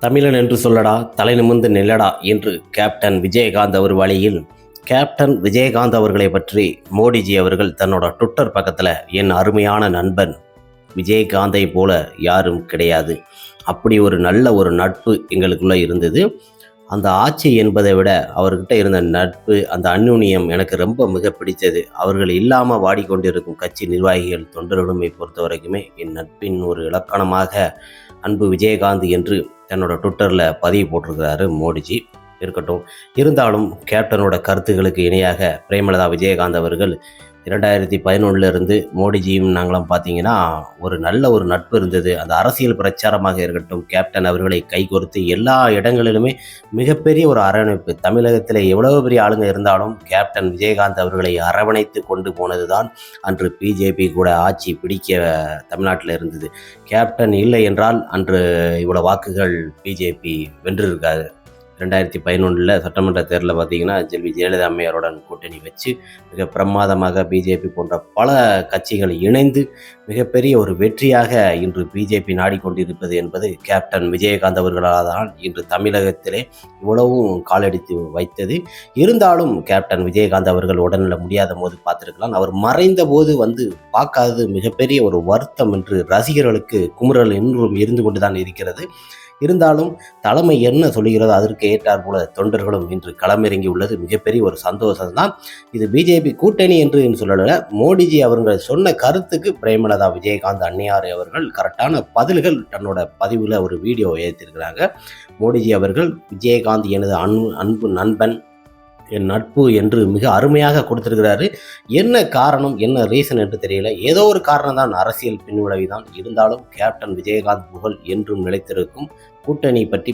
தமிழன் என்று சொல்லடா தலை நிமிர்ந்து நில்லடா என்று கேப்டன் விஜயகாந்த் அவர் வழியில் கேப்டன் விஜயகாந்த் அவர்களை பற்றி மோடிஜி அவர்கள் தன்னோட ட்விட்டர் பக்கத்தில் என் அருமையான நண்பன் விஜயகாந்தை போல யாரும் கிடையாது. அப்படி ஒரு நல்ல ஒரு நட்பு எங்களுக்குள்ளே இருந்தது. அந்த ஆட்சி என்பதை விட அவர்கிட்ட இருந்த நட்பு அந்த அந்யுன்யம் எனக்கு ரொம்ப மிக பிடித்தது. அவர்கள் இல்லாமல் வாடிக்கொண்டிருக்கும் கட்சி நிர்வாகிகள் தொண்டர்களுமை பொறுத்த வரைக்குமே என் நட்பின் ஒரு இலக்கணமாக அன்பு விஜயகாந்த் என்று தன்னோட ட்விட்டரில் பதிவு போட்டிருக்கிறாரு மோடிஜி. இருக்கட்டும். இருந்தாலும் கேப்டனோட கருத்துக்களுக்கு இணையாக பிரேமலதா விஜயகாந்த் அவர்கள் இரண்டாயிரத்தி பதினொன்றுலருந்து மோடிஜியும் நாங்களும் பார்த்தீங்கன்னா ஒரு நல்ல ஒரு நட்பு இருந்தது. அந்த அரசியல் பிரச்சாரமாக இருக்கட்டும் கேப்டன் அவர்களை கைகோர்த்து எல்லா இடங்களிலுமே மிகப்பெரிய ஒரு அரவணைப்பு. தமிழகத்தில் எவ்வளவு பெரிய ஆளுங்க இருந்தாலும் கேப்டன் விஜயகாந்த் அவர்களை அரவணைத்து கொண்டு போனது தான் அன்று பிஜேபி கூட ஆட்சி பிடிக்க தமிழ்நாட்டில் இருந்தது. கேப்டன் இல்லை என்றால் அன்று இவ்வளோ வாக்குகள் பிஜேபி வென்றிருக்காது. ரெண்டாயிரத்தி பதினொன்றில் சட்டமன்ற தேர்தலில் பார்த்தீங்கன்னா செல்வி ஜெயலலிதா அம்மையாருடன் கூட்டணி வச்சு மிக பிரமாதமாக பிஜேபி போன்ற பல கட்சிகள் இணைந்து மிகப்பெரிய ஒரு வெற்றியாக இன்று பிஜேபி நாடிக்கொண்டிருப்பது என்பது கேப்டன் விஜயகாந்த் அவர்களால் தான் இன்று தமிழகத்திலே இவ்வளவும் காலடித்து வைத்தது. இருந்தாலும் கேப்டன் விஜயகாந்த் அவர்கள் உடல்நல முடியாத போது பார்த்துருக்கலாம். அவர் மறைந்த போது வந்து பார்க்காதது மிகப்பெரிய ஒரு வருத்தம் என்று ரசிகர்களுக்கு குமுறல் இன்றும் இருந்து கொண்டு தான் இருக்கிறது. இருந்தாலும் தலைமை என்ன சொல்லுகிறதோ அதற்கு ஏற்றார் போல தொண்டர்களும் இன்று களமிறங்கி உள்ளது மிகப்பெரிய ஒரு சந்தோஷம் தான் இது பிஜேபி கூட்டணி என்று சொல்லல. மோடிஜி அவர்கள் சொன்ன கருத்துக்கு பிரேமலதா விஜயகாந்த் அன்னியார் அவர்கள் கரெக்டான பதில்கள் தன்னோட பதிவில் ஒரு வீடியோ ஏற்றிருக்கிறாங்க மோடிஜி அவர்கள் விஜயகாந்த் எனது அன்பு அன்பு நண்பன் என் நட்பு என்று மிக அருமையாக கொடுத்திருக்கிறாரு. என்ன காரணம் என்ன ரீசன் என்று தெரியல. ஏதோ ஒரு காரணம் தான் அரசியல் பின்விளைவு தான் இருந்தாலும் கேப்டன் விஜயகாந்த் புகழ் என்றும் நிலைத்திருக்கும் கூட்டணி பற்றி